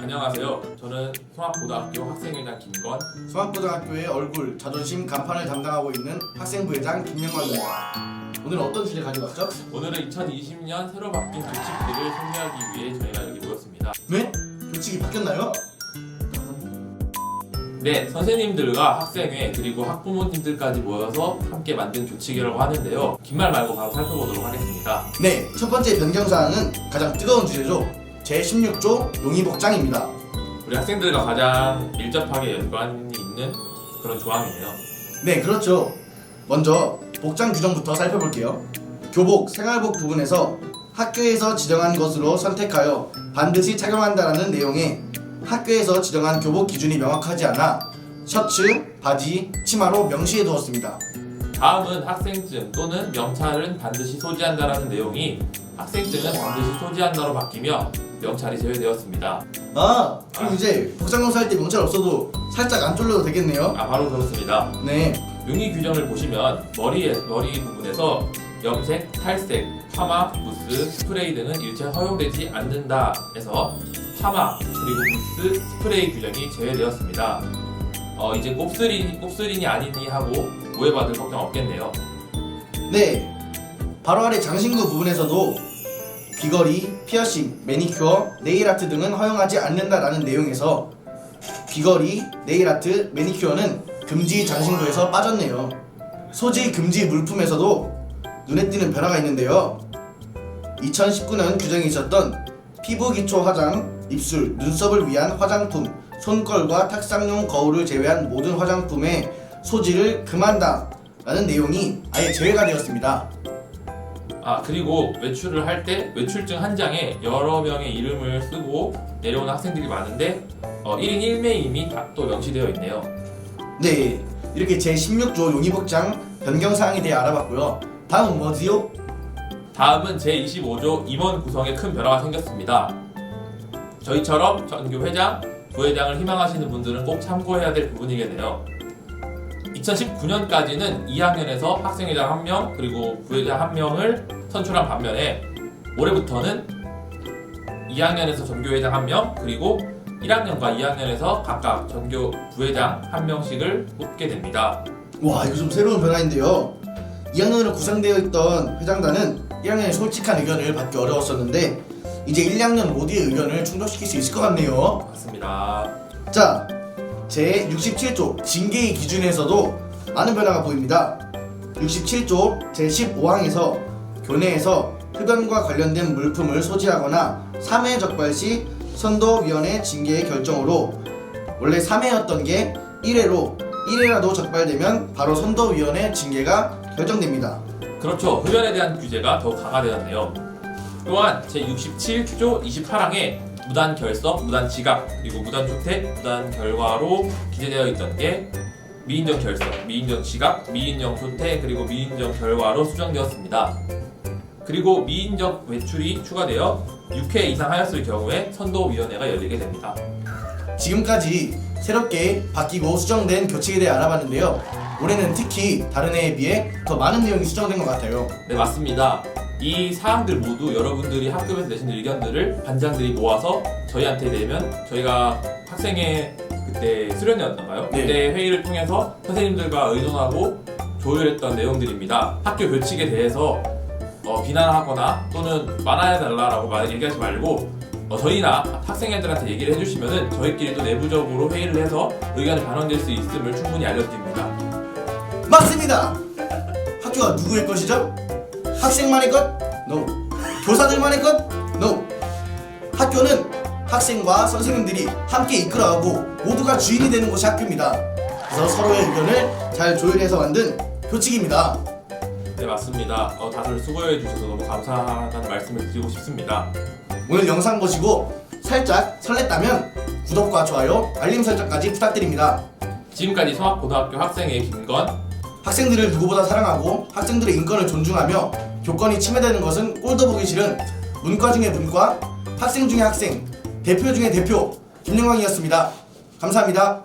안녕하세요. 저는 송악고등학교 학생회장 김건. 성악고등학교의 얼굴, 자존심, 간판을 담당하고 있는 학생부회장 김영광입니다. 오늘 어떤 주제 가지고 왔죠? 오늘은 2020년 새로 바뀐 규칙들을 소개하기 위해 저희가 여기 모였습니다. 네? 규칙이 바뀌었나요? 네, 선생님들과 학생회 그리고 학부모님들까지 모여서 함께 만든 규칙이라고 하는데요. 긴 말 말고 바로 살펴보도록 하겠습니다. 네, 첫 번째 변경사항은 가장 뜨거운 주제죠. 제16조 용의복장입니다. 우리 학생들과 가장 밀접하게 연관이 있는 그런 조항이네요. 네, 그렇죠. 먼저 복장 규정부터 살펴볼게요. 교복, 생활복 부분에서 학교에서 지정한 것으로 선택하여 반드시 착용한다라는 내용에 학교에서 지정한 교복 기준이 명확하지 않아 셔츠, 바지, 치마로 명시해 두었습니다. 다음은 학생증 또는 명찰은 반드시 소지한다라는 내용이 학생증은 반드시 소지한다로 바뀌며 명찰이 제외되었습니다. 아, 그럼 아. 이제 복장 검사 할 때 명찰 없어도 살짝 안 졸려도 되겠네요. 아 바로 그렇습니다. 네, 용의 규정을 보시면 머리에 머리 부분에서 염색, 탈색, 파마, 부스, 스프레이 등은 일체 허용되지 않는다 해서 파마 그리고 부스, 스프레이 규정이 제외되었습니다. 어 이제 곱슬이 곱슬이니 아니니 하고 오해받을 걱정 없겠네요. 네. 바로 아래 장신구 부분에서도 귀걸이, 피어싱, 매니큐어, 네일아트 등은 허용하지 않는다라는 내용에서 귀걸이, 네일아트, 매니큐어는 금지 장신구에서 빠졌네요. 소지 금지 물품에서도 눈에 띄는 변화가 있는데요. 2019년 규정이 있었던 피부 기초 화장, 입술, 눈썹을 위한 화장품, 손걸과 탁상용 거울을 제외한 모든 화장품의 소지를 금한다 라는 내용이 아예 제외가 되었습니다. 아 그리고 외출을 할 때 외출증 한 장에 여러 명의 이름을 쓰고 내려오는 학생들이 많은데 어, 1인 1매임이 다또 명시되어 있네요. 네, 이렇게 제16조 용의복장 변경사항에 대해 알아봤고요. 다음은 뭐지요? 다음은 제25조 임원 구성에 큰 변화가 생겼습니다. 저희처럼 전교 회장, 부회장을 희망하시는 분들은 꼭 참고해야 될 부분이겠네요. 2019년까지는 2학년에서 학생회장 1명 그리고 부회장 1명을 선출한 반면에 올해부터는 2학년에서 전교회장 1명 그리고 1학년과 2학년에서 각각 전교 부회장 1명씩을 뽑게 됩니다. 와, 이거 좀 새로운 변화인데요. 2학년으로 구성되어 있던 회장단은 1학년의 솔직한 의견을 받기 어려웠었는데 이제 1, 2학년 모두의 의견을 충족시킬 수 있을 것 같네요. 맞습니다. 자, 제 67조 징계의 기준에서도 많은 변화가 보입니다. 67조 제 15항에서 교내에서 흡연과 관련된 물품을 소지하거나 3회 적발 시 선도위원회 징계의 결정으로 원래 3회였던 게 1회로 1회라도 적발되면 바로 선도위원회 징계가 결정됩니다. 그렇죠. 흡연에 대한 규제가 더 강화되었네요. 또한 제67조 28항에 무단 결석, 무단 지각, 그리고 무단 주택, 무단 결과로 기재되어 있던 게 미인정 결석, 미인정 지각, 미인정 조퇴, 그리고 미인정 결과로 수정되었습니다. 그리고 미인정 외출이 추가되어 6회 이상 하였을 경우에 선도위원회가 열리게 됩니다. 지금까지 새롭게 바뀌고 수정된 교칙에 대해 알아봤는데요. 올해는 특히 다른 해에 비해 더 많은 내용이 수정된 것 같아요. 네 맞습니다. 이 사항들 모두 여러분들이 학급에서 내신 의견들을 반장들이 모아서 저희한테 내면 저희가 학생회 그때 수련회였던가요? 네. 그때 회의를 통해서 선생님들과 의논하고 조율했던 내용들입니다. 학교 교칙에 대해서 어, 비난하거나 또는 많아야달라라고 말- 얘기하지 말고 어, 저희나 학생회들한테 얘기를 해주시면은 저희끼리 또 내부적으로 회의를 해서 의견이 반영될 수 있음을 충분히 알려드립니다. 맞습니다. 학교가 누구의 것이죠? 학생만의 것? No. 교사들만의 것? No. 학교는 학생과 선생님들이 함께 이끌어가고 모두가 주인이 되는 곳이 학교입니다. 그래서 서로의 의견을 잘 조율해서 만든 교칙입니다. 네 맞습니다. 어, 다들 수고해 주셔서 너무 감사하다는 말씀을 드리고 싶습니다. 오늘 영상 보시고 살짝 설렜다면 구독과 좋아요, 알림 설정까지 부탁드립니다. 지금까지 성악고등학교 학생회 김건 학생들을 누구보다 사랑하고 학생들의 인권을 존중하며 교권이 침해되는 것은 꼴도 보기 싫은 문과 중의 문과, 학생 중의 학생, 대표 중의 대표 김영광이었습니다. 감사합니다.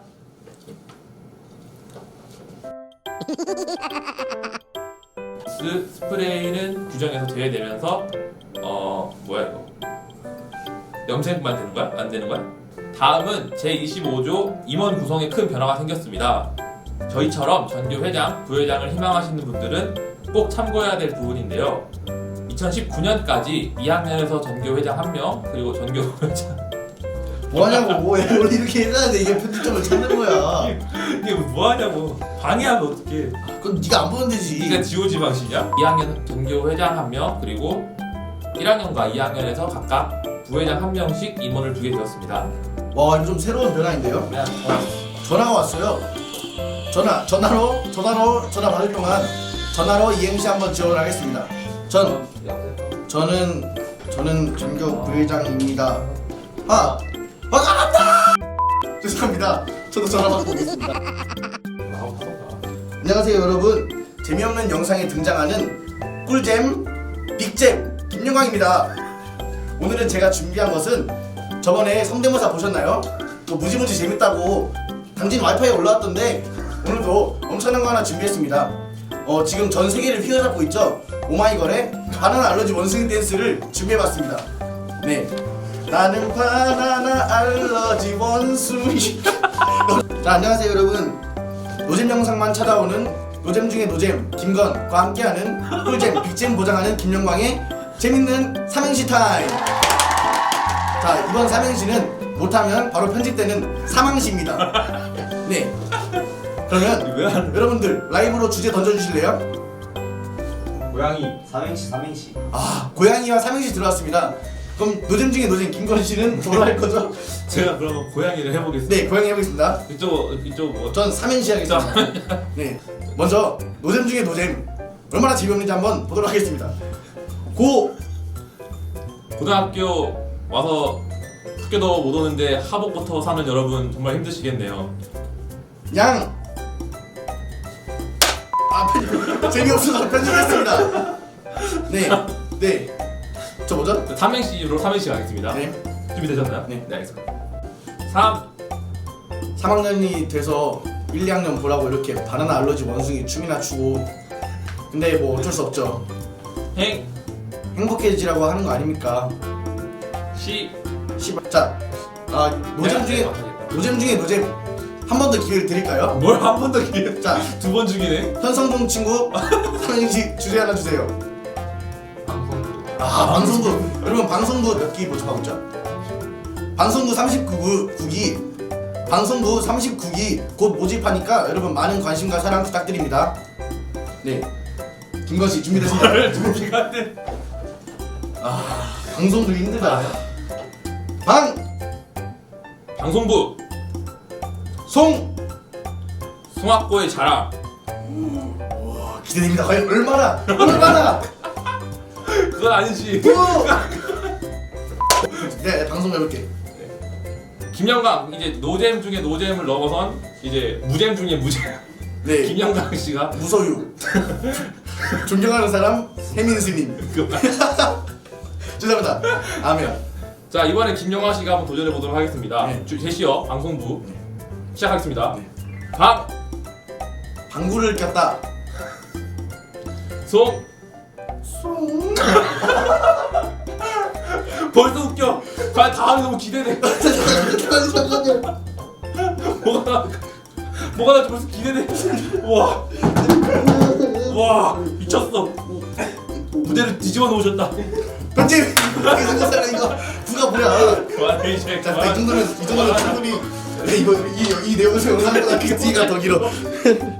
스 스프레이는 규정에서 제외되면서 어 뭐야 이거 염색만 되는 거야? 안 되는 거야? 다음은 제25조 임원 구성에 큰 변화가 생겼습니다. 저희처럼 전교 회장, 부회장을 희망하시는 분들은 꼭 참고해야 될 부분인데요. 2019년까지 2학년에서 전교 회장 1명, 그리고 전교 부회장. 뭐하냐고 뭐 원래 이렇게 해놨는데 이게 편집점을 찾는 거야. 이게 뭐 하냐고. 방해하면 어떡해. 그럼 네가 안 보면 되지. 네가 지오지 방식이야? 2학년 전교 회장 1명 그리고 1학년과 2학년에서 각각 부회장 1명씩 임원을 두게 되었습니다. 와 이거 좀 새로운 변화인데요? 그냥 전화가 왔어요 전화 전화로 전화로 전화 받을 동안 전화로 이행시 한번 지원하겠습니다. 전 저는 저는 전교 부회장입니다. 아 반갑다! 죄송합니다. 저도 전화 받고 오겠습니다. 안녕하세요 여러분. 재미없는 영상에 등장하는 꿀잼 빅잼 김영광입니다. 오늘은 제가 준비한 것은 저번에 성대모사 보셨나요? 또 무지무지 재밌다고 당진 와이파이에 올라왔던데 오늘도 엄청난 거 하나 준비했습니다. 어, 지금 전 세계를 휘어잡고 있죠? 오마이걸의 바나나 알러지 원숭이 댄스를 준비해봤습니다. 네. 나는 바나나 알러지 원숭이. 자 안녕하세요 여러분. 노잼 영상만 찾아오는 노잼 중에 노잼 김건과 함께하는 꿀잼 빅잼 보장하는 김영광의 재밌는 삼행시 타임. 자 이번 삼행시는 못하면 바로 편집되는 사망시입니다. 네 그러면 왜 하는 여러분들 라이브로 주제 던져주실래요? 고양이 삼행시 삼행시. 아 고양이와 삼행시 들어왔습니다. 그럼 노잼 중에 노잼 김건 씨는 뭐로 할 거죠? 제가 그러면 고양이를 해보겠습니다. 네 고양이 해보겠습니다. 이쪽 이쪽 뭐. 전 삼행시 하겠습니다. 네 먼저 노잼 중에 노잼. 얼마나 재미없는지 한번 보도록 하겠습니다. 고! 고등학교 와서 학교도 못 오는데 하복부터 사는 여러분 정말 힘드시겠네요. 양. 아, 편집, 재미없어서 편집했습니다. 네, 네. 저 뭐죠? 삼행시로 삼행시 가겠습니다 네. 준비되셨나요? 네. 알겠습니다 3 3학년이 돼서 1, 2학년 보라고 이렇게 바나나 알러지 원숭이 춤이나 추고. 근데 뭐 어쩔 수 없죠. 행 행복해지라고 하는 거 아닙니까? 시 씨발. 자, 아 노잼 중에 노잼 중에 노잼 한 번 더 기회를 드릴까요? 뭘 한 번 더 기회 자, 두번 중이네 현성봉 친구 삼행시 주제 하나 주세요. 방송 아 방송부 여러분 방송부 몇기 있죠? 방송부 39구 9기 방송부 39기 곧 모집하니까 여러분 많은 관심과 사랑 부탁드립니다. 네 김건씨 준비됐습니다. 뭘 준비가 돼아 방송도 힘들다. 방 방송부 송! 송악고의 자랑. 와, 기대됩니다. 과연 얼마나 얼마나? 그건 아니지. 후! 네 방송 해볼게. 김영광 이제 노잼 중에 노잼을 넘어선 이제 무잼 중에 무잼. 네. 김영광 씨가. 무소유. 존경하는 사람 해민 스님. 그- 죄송합니다. 아멘. 자 이번에 김영광 씨가 한번 도전해 보도록 하겠습니다. 네. 주- 제시어 방송부 시작하겠습니다. 네. 방! 방구를 꼈다. 송! 벌써 웃겨. 과연 다음이 너무 기대돼. 뭐가 나 뭐가 나지 벌써 기대돼? 와. 와 미쳤어. 무대를 뒤집어 놓으셨다. 편집! 이게 생겼잖아 이거. 부가 뭐야? 그만해 이제 자, 이 그만. 정도면 이 정도면 충분히 네, 이거 이, 이 내용에서 영상보다 그 뒤가 더 길어.